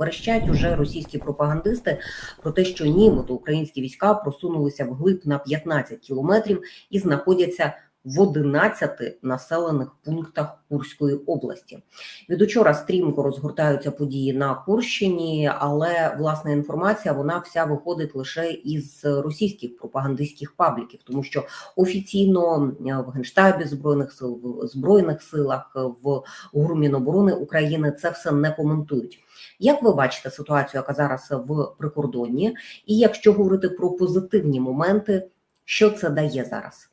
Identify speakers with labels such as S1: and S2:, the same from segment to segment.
S1: Верещать уже російські пропагандисти про те, що нібито українські війська просунулися вглиб на 15 кілометрів і знаходяться в 11 населених пунктах Курської області. Від учора стрімко розгортаються події на Курщині, але власна інформація вона вся виходить лише із російських пропагандистських пабліків, тому що офіційно в генштабі збройних сил в збройних силах в ГУР Міноборони України це все не коментують. Як ви бачите ситуацію, яка зараз в прикордонні, і якщо говорити про позитивні моменти, що це дає зараз?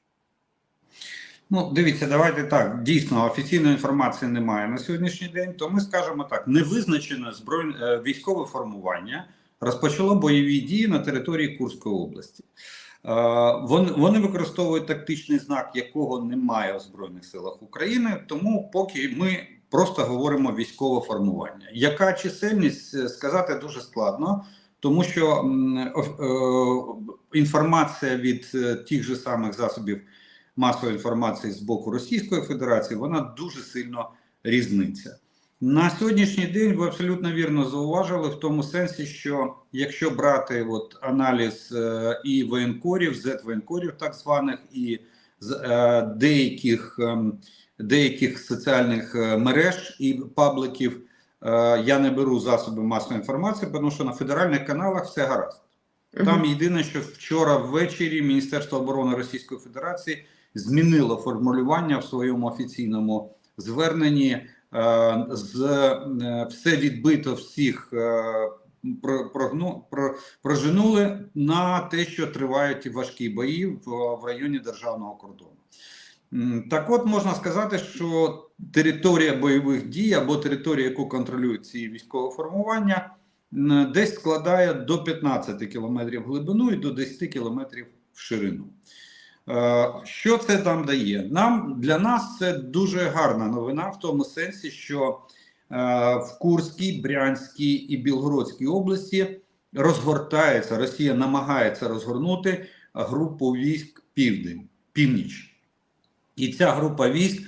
S2: Ну, дивіться, давайте так. Дійсно, офіційної інформації немає на сьогоднішній день. То ми скажемо так: невизначене збройне е, військове формування розпочало бойові дії на території Курської області. Е, вони, використовують тактичний знак, якого немає в Збройних силах України. Тому поки ми просто говоримо військове формування. Яка чисельність е, сказати дуже складно, тому що е, інформація від е, тих же самих засобів масової інформації з боку Російської Федерації, вона дуже сильно різниця. На сьогоднішній день ви абсолютно вірно зауважили в тому сенсі, що якщо брати от аналіз і воєнкорів, зет-воєнкорів так званих, і е, деяких, е, деяких соціальних е, мереж і пабликів, е, я не беру засоби масової інформації, тому що на федеральних каналах все гаразд. Там єдине, що вчора ввечері Міністерство оборони Російської Федерації змінило формулювання в своєму офіційному зверненні. Е, з все відбито всіх е, прогну, про, на те, що тривають важкі бої в районі державного кордону. Так, от можна сказати, що територія бойових дій або територія, яку контролюють ці військові формування, десь складає до 15 кілометрів глибину і до 10 кілометрів в ширину. Е, Що це там дає? Нам для нас це дуже гарна новина в тому сенсі, що е, в Курській, Брянській і Білгородській області розгортається Росія намагається розгорнути групу військ Південь, Північ. І ця група військ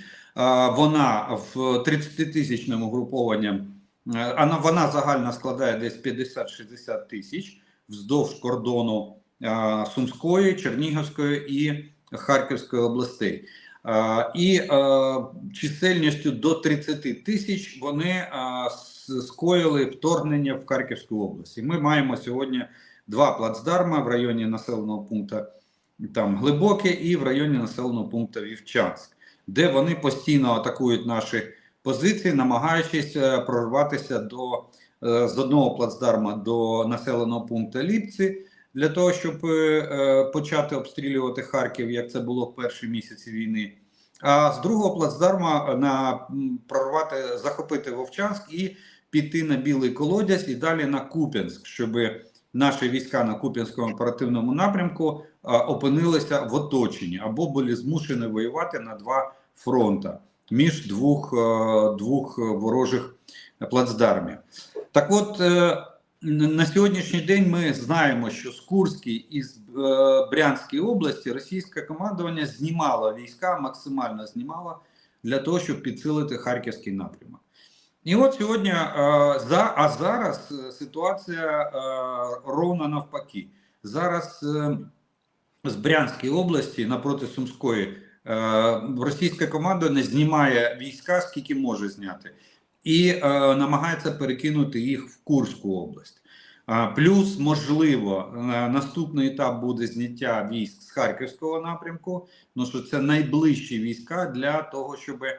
S2: вона в 30-тисячному групованням, е, вона, загально складає десь 50-60 тисяч вздовж кордону Сумської, Чернігівської і Харківської областей. І е, чисельністю до 30 тисяч вони е, скоїли вторгнення в Харківську область. І Ми маємо сьогодні два плацдарми в районі населеного пункту там Глибоке і в районі населеного пункту Вівчанськ, де вони постійно атакують наші позиції, намагаючись е, прорватися до е, з одного плацдарма до населеного пункту Ліпці для того, щоб е, почати обстрілювати Харків, як це було в перші місяці війни. А з другого плацдарма на прорвати, захопити Вовчанськ і піти на Білий Колодязь і далі на Куп'янськ, щоб наші війська на Куп'янському оперативному напрямку опинилися в оточенні або були змушені воювати на два фронта між двох, е, двох ворожих плацдармів. Так от, е, на сьогоднішній день ми знаємо, що з Курській і з е, Брянської області російське командування знімало війська, максимально знімало для того, щоб підсилити харківський напрямок. І от сьогодні, е, за, а зараз е, ситуація е, ровно навпаки. Зараз з Брянської області напроти Сумської російська команда не знімає війська, скільки може зняти, і намагається перекинути їх в Курську область. Плюс, можливо, наступний етап буде зняття військ з Харківського напрямку, ну що це найближчі війська для того, щоб м,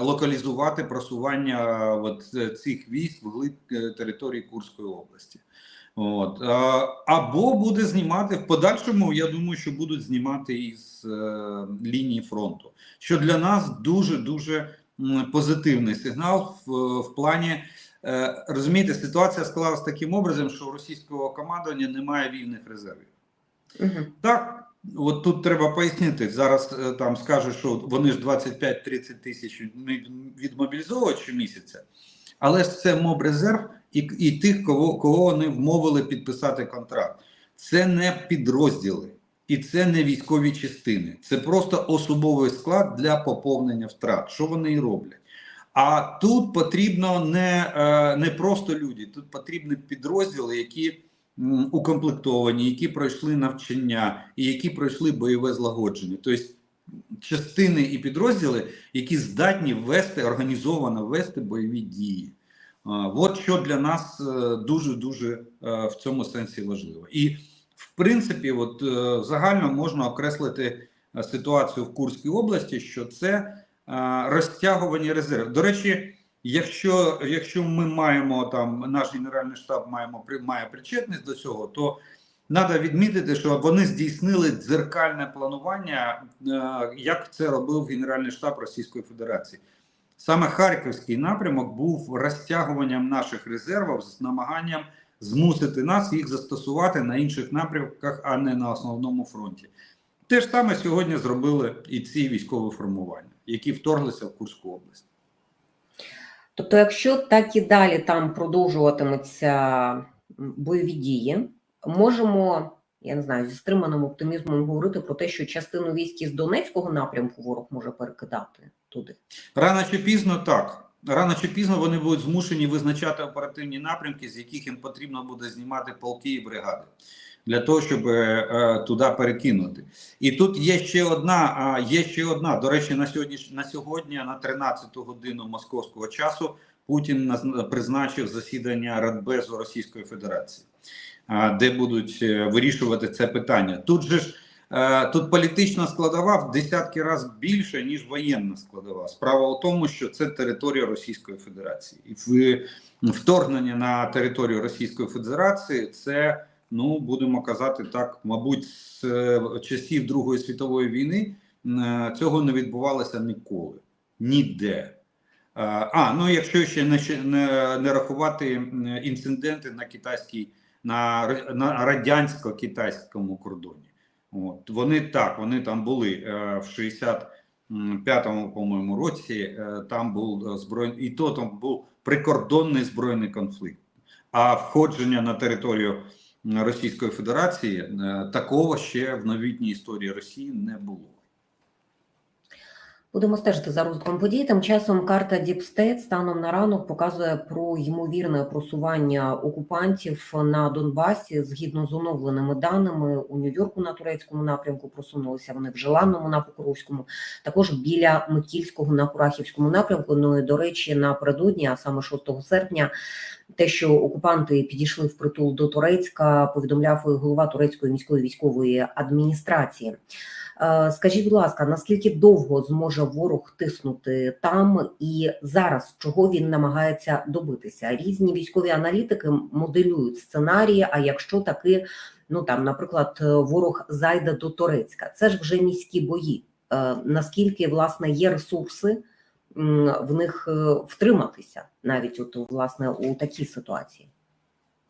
S2: локалізувати просування е, от, е, цих військ вглиб е, території Курської області. От. Або буде знімати в подальшому, я думаю, що будуть знімати із лінії фронту, що для нас дуже-дуже позитивний сигнал в, в плані. Розумієте, ситуація склалась таким образом, що у російського командування немає вільних резервів.
S1: Угу.
S2: Так, от тут треба пояснити. Зараз е, там скажуть, що вони ж 25-30 тисяч від- відмобілізовують щомісяця, але ж це мобрезерв і, і тих, кого, кого вони вмовили підписати контракт. Це не підрозділи і це не військові частини. Це просто особовий склад для поповнення втрат, що вони і роблять. А тут потрібно не, е, не просто люди, тут потрібні підрозділи, які укомплектовані, які пройшли навчання і які пройшли бойове злагодження. Тобто частини і підрозділи, які здатні вести організовано вести бойові дії. От що для нас дуже дуже в цьому сенсі важливо. І в принципі, от е, загально можна окреслити е, ситуацію в Курській області, що це е, розтягування резервів. До речі, якщо якщо ми маємо там, наш генеральний штаб маємо має причетність до цього, то треба відмітити, що вони здійснили дзеркальне планування, е, як це робив Генеральний штаб Російської Федерації. Саме Харківський напрямок був розтягуванням наших резервів з намаганням змусити нас їх застосувати на інших напрямках, а не на основному фронті. Те ж саме сьогодні зробили і ці військові формування, які вторглися в Курську область.
S1: Тобто, якщо так і далі там продовжуватимуться бойові дії, можемо, я не знаю, зі стриманим оптимізмом говорити про те, що частину військ із Донецького напрямку ворог може перекидати туди.
S2: Рано чи пізно так. Рано чи пізно вони будуть змушені визначати оперативні напрямки, з яких їм потрібно буде знімати полки і бригади для того, щоб е, туди перекинути. І тут є ще одна. Є ще одна. До речі, на сьогодні на сьогодні, на 13 годину московського часу, Путін призначив засідання Радбезу Російської Федерації, де будуть е, вирішувати це питання. Тут же ж. Е, Тут політична складова в десятки разів більше, ніж воєнна складова. Справа у тому, що це територія Російської Федерації, і вторгнення на територію Російської Федерації це, ну будемо казати так, мабуть, з е, часів Другої світової війни е, цього не відбувалося ніколи, ніде. Е, А ну якщо ще не, не, не рахувати інциденти на китайській на, на радянсько-китайському кордоні. От вони так, вони там були в 65-му, по-моєму, році. Там був збройний, і то там був прикордонний збройний конфлікт. А входження на територію Російської Федерації е, такого ще в новітній історії Росії не було.
S1: Будемо стежити за розвитком подій. Тим часом карта State станом на ранок показує про ймовірне просування окупантів на Донбасі. Згідно з оновленими даними, у Нью-Йорку на турецькому напрямку просунулися вони в Желанному на Покровському, також біля Микільського на Курахівському напрямку. Ну і до речі, напередодні, а саме 6 серпня, те, що окупанти підійшли в притул до Турецька, повідомляв голова турецької міської військової адміністрації. Е, Скажіть, будь ласка, наскільки довго зможе ворог тиснути там і зараз чого він намагається добитися? Різні військові аналітики моделюють сценарії. А якщо таки, ну там, наприклад, е, ворог зайде до Турецька, це ж вже міські бої. Е, Наскільки власне є ресурси в них втриматися, навіть от власне у такій ситуації?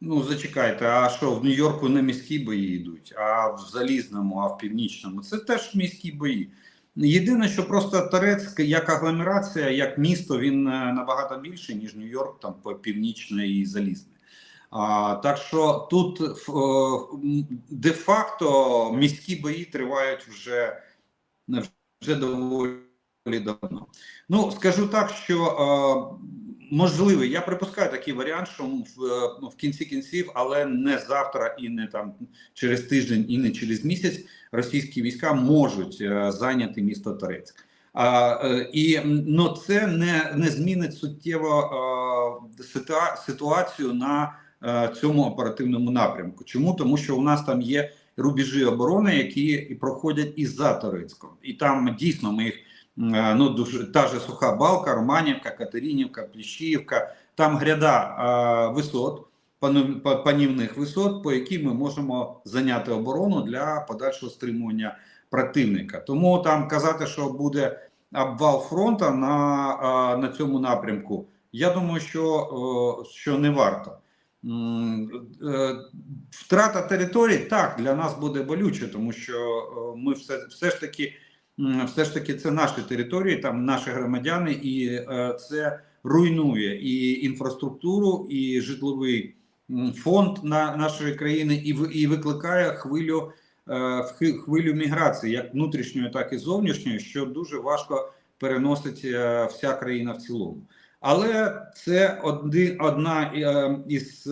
S2: Ну, зачекайте, а що в Нью-Йорку не міські бої йдуть, а в Залізному, а в Північному це теж міські бої. Єдине, що просто Торецьк як агломерація, як місто, він е, набагато більший, ніж Нью-Йорк, там по північне і залізне. А, так що тут е, де-факто міські бої тривають вже, вже доволі давно. Ну, скажу так, що е, можливий, я припускаю такий варіант, що в, е, ну, в кінці кінців, але не завтра і не там через тиждень, і не через місяць російські війська можуть е, зайняти місто Торецьк. А, е, і ну, це не, не змінить суттєво ситуа- ситуацію на е, цьому оперативному напрямку. Чому? Тому що у нас там є рубежі оборони, які проходять і за Торецьком. І там дійсно ми їх ну, дуже, та же Суха Балка, Романівка, Катеринівка, Пліщіївка, там гряда висот, панівних висот, по яким ми можемо зайняти оборону для подальшого стримування противника. Тому там казати, що буде обвал фронту на, на цьому напрямку, я думаю, що, що не варто. Е, Втрата території так для нас буде болюче, тому що ми все, все ж таки все ж таки це наші території, там наші громадяни, і е, це руйнує і інфраструктуру, і житловий фонд на нашої країни, і і викликає хвилю е, хвилю міграції, як внутрішньої, так і зовнішньої, що дуже важко переносить е, вся країна в цілому. Але це один, одна із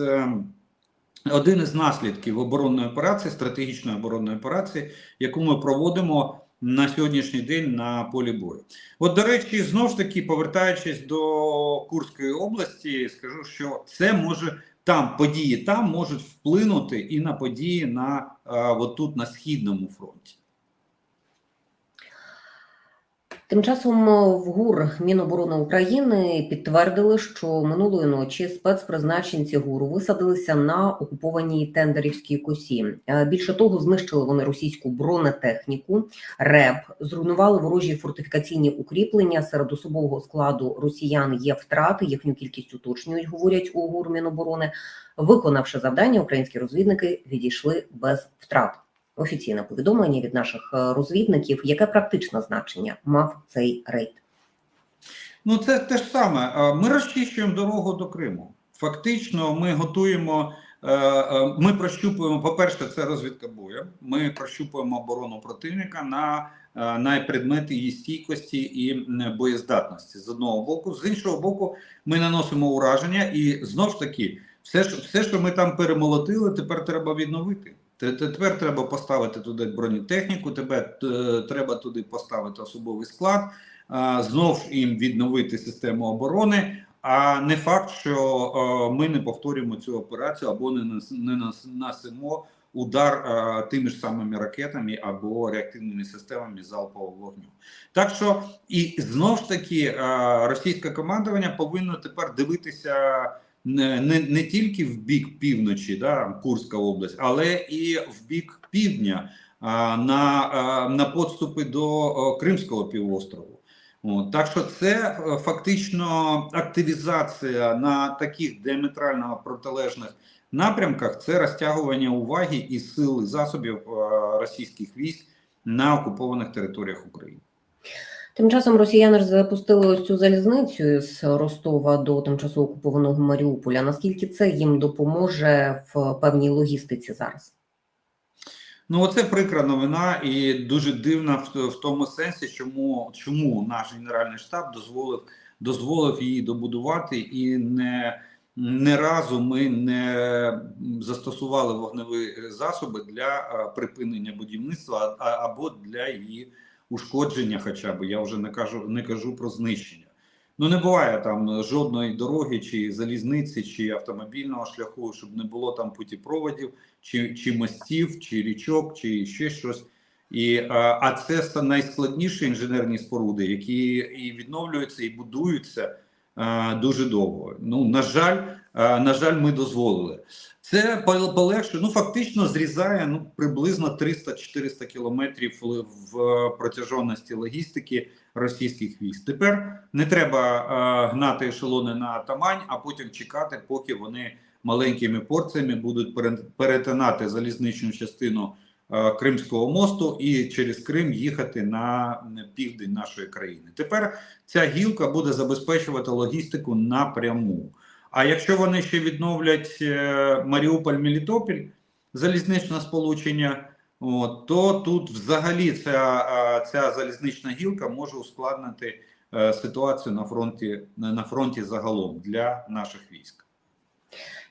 S2: один із наслідків оборонної операції, стратегічної оборонної операції, яку ми проводимо на сьогоднішній день на полі бою. От, до речі, знову ж таки, повертаючись до Курської області, скажу, що це може там події там можуть вплинути і на події на е, от тут на східному фронті.
S1: Тим часом в ГУР Міноборони України підтвердили, що минулої ночі спецпризначенці ГУРу висадилися на окупованій тендерівській косі. Е, Більше того, знищили вони російську бронетехніку, РЕБ, зруйнували ворожі фортифікаційні укріплення. Серед особового складу росіян є втрати. Їхню кількість уточнюють, говорять у ГУР Міноборони. Виконавши завдання, українські розвідники відійшли без втрат. Офіційне повідомлення від наших е, розвідників, яке практичне значення мав цей рейд.
S2: Ну, це те ж саме. Е, Ми розчищуємо дорогу до Криму. Фактично, ми готуємо. е, Ми прощупуємо, по-перше, це розвідка бою. Ми прощупуємо оборону противника на, на предмети її стійкості і боєздатності з одного боку. З іншого боку, ми наносимо ураження, і знов ж таки, все, все, що ми там перемолотили, тепер треба відновити. Те- те- Тепер треба поставити туди бронетехніку, тебе треба туди поставити особовий склад, знов їм відновити систему оборони. А не факт, що ми не повторюємо цю операцію або не нанесемо удар тими ж самими ракетами або реактивними системами залпового вогню. Так що і знов ж таки російське командування повинно тепер дивитися не, не, тільки в бік півночі, да, Курська область, але і в бік півдня на, на подступи до Кримського півострову. От, так що це е, фактично активізація на таких діаметрально протилежних напрямках. Це розтягування уваги і сил і засобів е, російських військ на окупованих територіях України.
S1: Тим часом росіяни ж запустили ось цю залізницю з Ростова до тимчасово окупованого Маріуполя. Наскільки це їм допоможе в певній логістиці зараз?
S2: Ну, оце прикра новина, і дуже дивна в, в тому сенсі, чому, чому наш генеральний штаб дозволив дозволив її добудувати, і не, не разу ми не застосували вогневі засоби для а, припинення будівництва а, або для її ушкодження, хоча б я вже не кажу, не кажу про знищення. Ну не буває там жодної дороги, чи залізниці, чи автомобільного шляху, щоб не було там путіпроводів, чи, чи мостів, чи річок, чи ще щось. І, а, це найскладніші інженерні споруди, які і відновлюються, і будуються дуже довго. Ну, на жаль, на жаль, ми дозволили. Це пол- полегшує, ну фактично зрізає ну, приблизно 300-400 кілометрів в- протяженності логістики російських військ. Тепер не треба а, гнати ешелони на Тамань, а потім чекати, поки вони маленькими порціями будуть пере- перетинати залізничну частину е, Кримського мосту і через Крим їхати на південь нашої країни. Тепер ця гілка буде забезпечувати логістику напряму. А якщо вони ще відновлять е, Маріуполь-Мелітопіль, залізничне сполучення, от, то тут взагалі ця, е, ця залізнична гілка може ускладнити е, ситуацію на фронті, на фронті загалом для наших військ.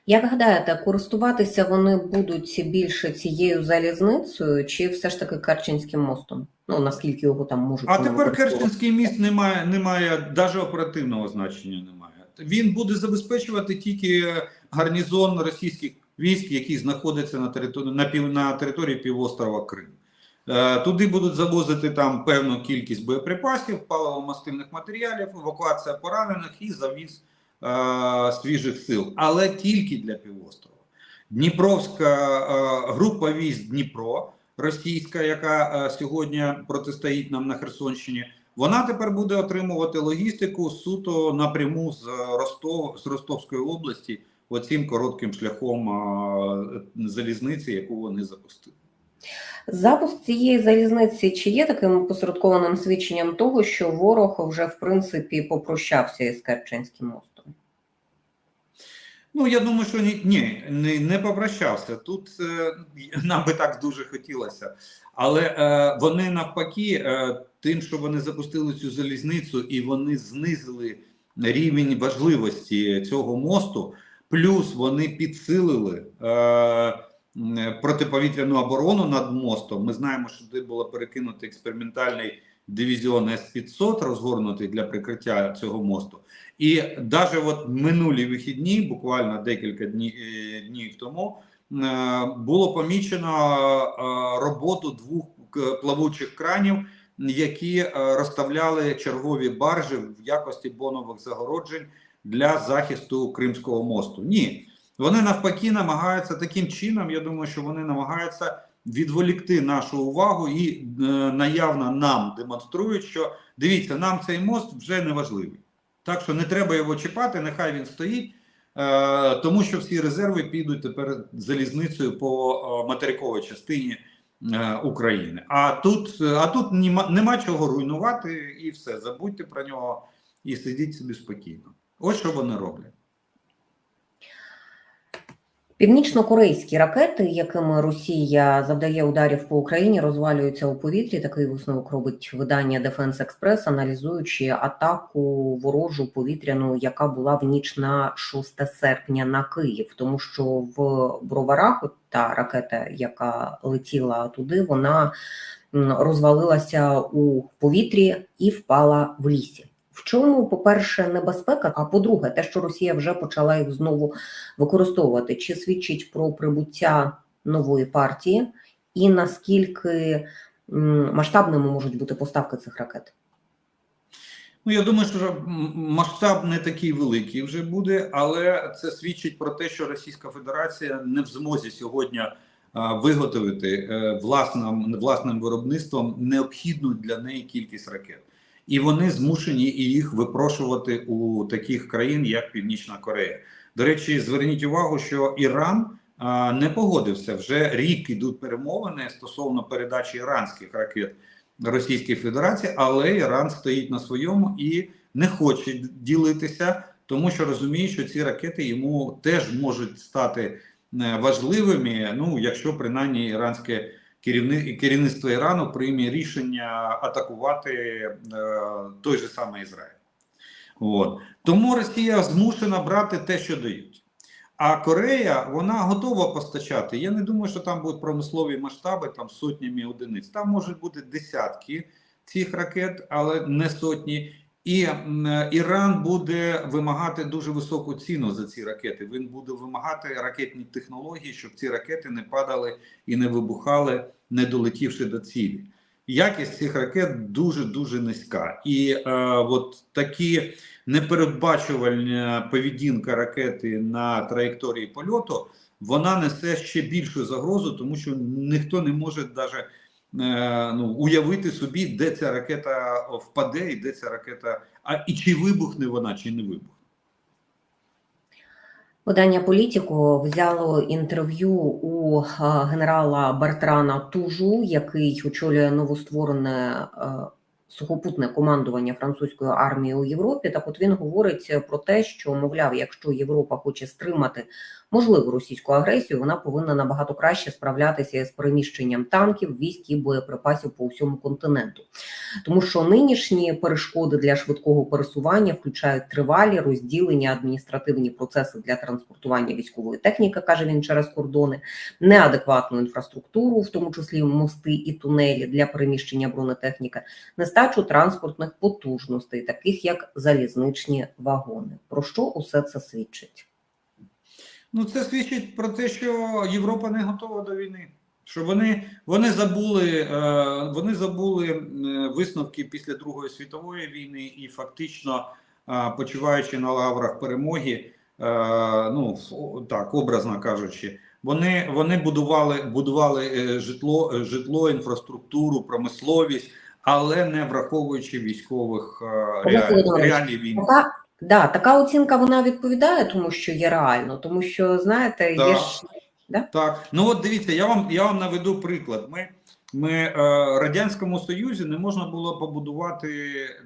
S1: Як гадаєте, користуватися вони будуть більше цією залізницею, чи все ж таки Керченським мостом? Ну наскільки його там можуть
S2: А тепер? Керченський міст немає, немає навіть оперативного значення. Немає. Він буде забезпечувати тільки гарнізон російських військ, які знаходяться на території на пів на території півострова Крим. Е, Туди будуть завозити там певну кількість боєприпасів, паливо-мастильних матеріалів, евакуація поранених і завіз е, свіжих сил, але тільки для півострова. Дніпровська е, група військ Дніпро російська, яка е, сьогодні протистоїть нам на Херсонщині, вона тепер буде отримувати логістику суто напряму з Ростов з Ростовської області, оцим коротким шляхом е, залізниці, яку вони запустили.
S1: Запуск цієї залізниці чи є таким посередкованим свідченням того, що ворог вже в принципі попрощався із Керченським мостом?
S2: Ну, я думаю, що ні, ні не, не попрощався. Тут е, нам би так дуже хотілося. Але е, вони навпаки, е, тим, що вони запустили цю залізницю і вони знизили рівень важливості цього мосту. Плюс вони підсилили е, протиповітряну оборону над мостом. Ми знаємо, що туди було перекинути експериментальний дивізіон С-500, розгорнутий для прикриття цього мосту. І навіть от минулі вихідні, буквально декілька днів, днів тому, е, було помічено е, роботу двох плавучих кранів, які е, розставляли чергові баржі в якості бонових загороджень для захисту Кримського мосту. Ні, вони навпаки намагаються таким чином. Я думаю, що вони намагаються відволікти нашу увагу і е, наявно нам демонструють, що дивіться, нам цей мост вже не важливий. Так що не треба його чіпати, нехай він стоїть, е, тому що всі резерви підуть тепер залізницею по е, материковій частині е, України. А тут, а тут нема, нема чого руйнувати і все. Забудьте про нього і сидіть собі спокійно. Ось що вони роблять.
S1: Північно-корейські ракети, якими Росія завдає ударів по Україні, розвалюються у повітрі. Такий висновок робить видання Defense Express, аналізуючи атаку ворожу повітряну, яка була в ніч на 6 серпня на Київ, тому що в броварах та ракета, яка летіла туди, вона розвалилася у повітрі і впала в лісі. В чому, по-перше, небезпека, а по-друге, те, що Росія вже почала їх знову використовувати, чи свідчить про прибуття нової партії, і наскільки масштабними можуть бути поставки цих ракет?
S2: Ну, я думаю, що масштаб не такий великий вже буде, але це свідчить про те, що Російська Федерація не в змозі сьогодні виготовити е, власним, власним виробництвом необхідну для неї кількість ракет. І вони змушені їх випрошувати у таких країн, як Північна Корея. До речі, зверніть увагу, що Іран а, не погодився вже рік ідуть перемовини стосовно передачі іранських ракет Російській Федерації, але Іран стоїть на своєму і не хоче ділитися, тому що розуміє, що ці ракети йому теж можуть стати е, важливими. Ну, якщо принаймні іранське керівництво Ірану прийме рішення атакувати е, той же самий Ізраїль. От. Тому Росія змушена брати те, що дають. А Корея вона готова постачати. Я не думаю, що там будуть промислові масштаби там сотнями одиниць. Там можуть бути десятки цих ракет, але не сотні. І Іран буде вимагати дуже високу ціну за ці ракети. Він буде вимагати ракетні технології, щоб ці ракети не падали і не вибухали, не долетівши до цілі. Якість цих ракет дуже дуже низька, і е, от такі непередбачувальна поведінка ракети на траєкторії польоту, вона несе ще більшу загрозу, тому що ніхто не може навіть е, ну, уявити собі, де ця ракета впаде, і де ця ракета, а і чи вибухне вона, чи не вибухне.
S1: Видання Політіко взяло інтерв'ю у е, генерала Бертрана Тужу, який очолює новостворене е, сухопутне командування французької армії у Європі. Так, от він говорить про те, що мовляв, якщо Європа хоче стримати можливу російську агресію, вона повинна набагато краще справлятися з переміщенням танків, військ і боєприпасів по всьому континенту, тому що нинішні перешкоди для швидкого пересування включають тривалі розділення адміністративні процеси для транспортування військової техніки, каже він через кордони, неадекватну інфраструктуру, в тому числі мости і тунелі для переміщення бронетехніки, нестачу транспортних потужностей, таких як залізничні вагони. Про що усе це свідчить?
S2: Ну, це свідчить про те, що Європа не готова до війни. Що вони вони забули е, вони забули е, висновки після Другої світової війни і фактично е, почуваючи на лаврах перемоги, ну так образно кажучи, вони вони будували будували житло, житло, інфраструктуру, промисловість, але не враховуючи військових реалій війни.
S1: Да, така оцінка вона відповідає, тому що є реально, тому що знаєте, є
S2: Так.
S1: ж Да?
S2: Так, ну от дивіться, я вам я вам наведу приклад. Ми ми е, радянському союзі не можна було побудувати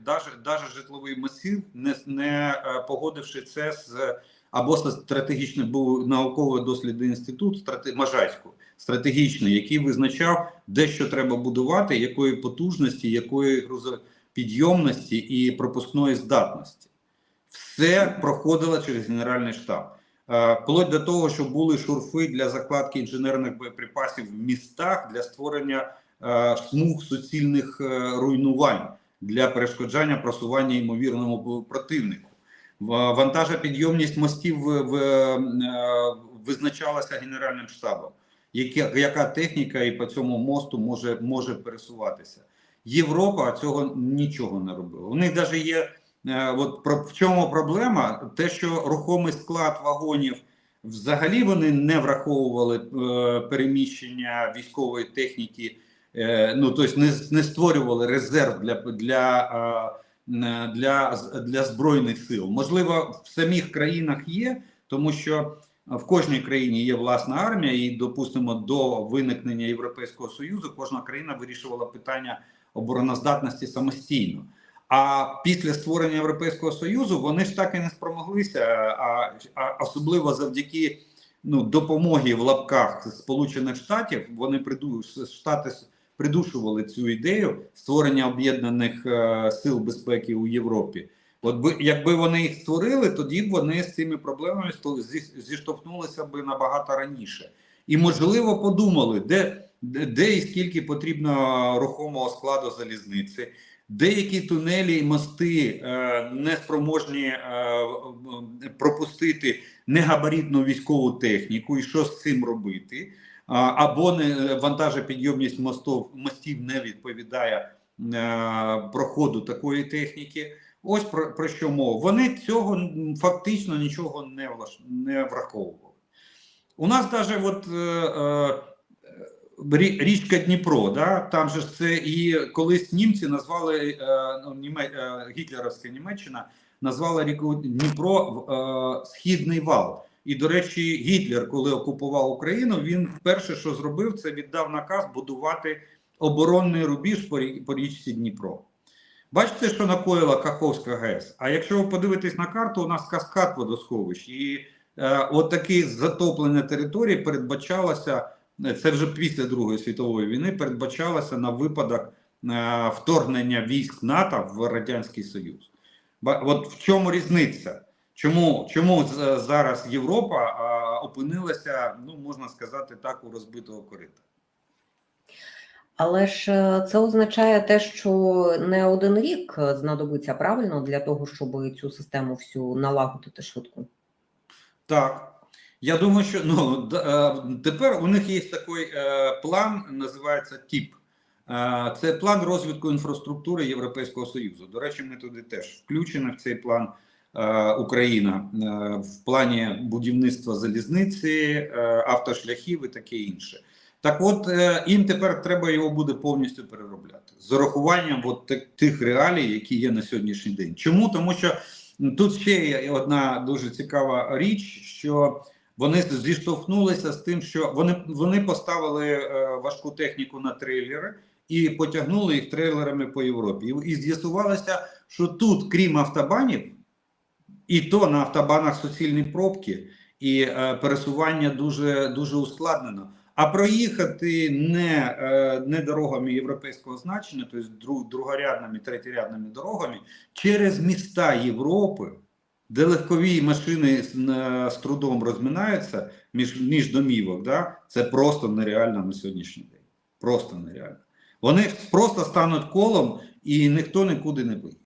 S2: даже, даже житловий масив, не не е, погодивши це з або стратегічний був науково-дослідний інститут страте, Можайську, стратегічний, який визначав, де що треба будувати, якої потужності, якої грузопідйомності і пропускної здатності. Все проходило через Генеральний штаб. Е, Вплоть до того, що були шурфи для закладки інженерних боєприпасів в містах для створення е, смуг суцільних е, руйнувань для перешкоджання просування ймовірному противнику. В- Вантажопідйомність мостів визначалася Генеральним штабом, яка, техніка і по цьому мосту може, може пересуватися. Європа цього нічого не робила. У них навіть є от про в чому проблема? Те, що рухомий склад вагонів взагалі вони не враховували е, переміщення військової техніки, е, ну тобто не, не створювали резерв для, для, е, для, для збройних сил. Можливо, в самих країнах є, тому що в кожній країні є власна армія, і допустимо до виникнення Європейського союзу кожна країна вирішувала питання обороноздатності самостійно. А після створення Європейського союзу вони ж так і не спромоглися, а, а особливо завдяки ну, допомоги в лапках Сполучених Штатів, вони приду штати придушували цю ідею створення об'єднаних е, сил безпеки у Європі. От би якби вони їх створили, тоді б вони з цими проблемами зіштовхнулися би набагато раніше. І можливо подумали, де, де і скільки потрібно рухомого складу залізниці, деякі тунелі і мости е, не спроможні е, е, пропустити негабаритну військову техніку, і що з цим робити. Або не вантажопідйомність мостов мостів не відповідає е, проходу такої техніки. Ось про, про що мова. Вони цього фактично нічого не, влаш... не враховували. У нас навіть от, е, е, річка Дніпро, да, там же це і колись німці назвали е, ну, Німе, е, гітлерівська Німеччина назвала ріку Дніпро е, Східний вал. І, до речі, Гітлер, коли окупував Україну, він перше, що зробив, це віддав наказ будувати оборонний рубіж по, рі- по річці Дніпро. Бачите, що накоїла Каховська ГЕС. А якщо ви подивитесь на карту, у нас каскад водосховищ, і е, от затоплення території передбачалося, це вже після Другої світової війни, передбачалося на випадок е, вторгнення військ НАТО в Радянський Союз. От в чому різниця? Чому, чому зараз Європа опинилася, ну можна сказати так, у розбитого корита?
S1: Але ж е, це означає те, що не один рік е, знадобиться правильно для того, щоб цю систему всю налагодити швидко.
S2: Так. Я думаю, що ну, е, тепер у них є такий е, план, називається ТІП. Е, Це план розвитку інфраструктури Європейського Союзу. До речі, ми туди теж включені в цей план Україна в плані будівництва залізниці, автошляхів і таке інше. Так от їм тепер треба його буде повністю переробляти з урахуванням от тих реалій, які є на сьогоднішній день. Чому? Тому що тут ще є одна дуже цікава річ, що вони зіштовхнулися з тим, що вони, вони поставили е, важку техніку на трейлери і потягнули їх трейлерами по Європі. І, і з'ясувалося, що тут, крім автобанів, і то на автобанах суцільні пробки, і е, пересування дуже, дуже ускладнено. А проїхати не, е, не дорогами європейського значення, тобто друг, другорядними, третєрядними дорогами, через міста Європи, де легкові машини з, трудом розминаються між, між домівок, да, це просто нереально на сьогоднішній день. Просто нереально. Вони просто стануть колом і ніхто нікуди не поїде.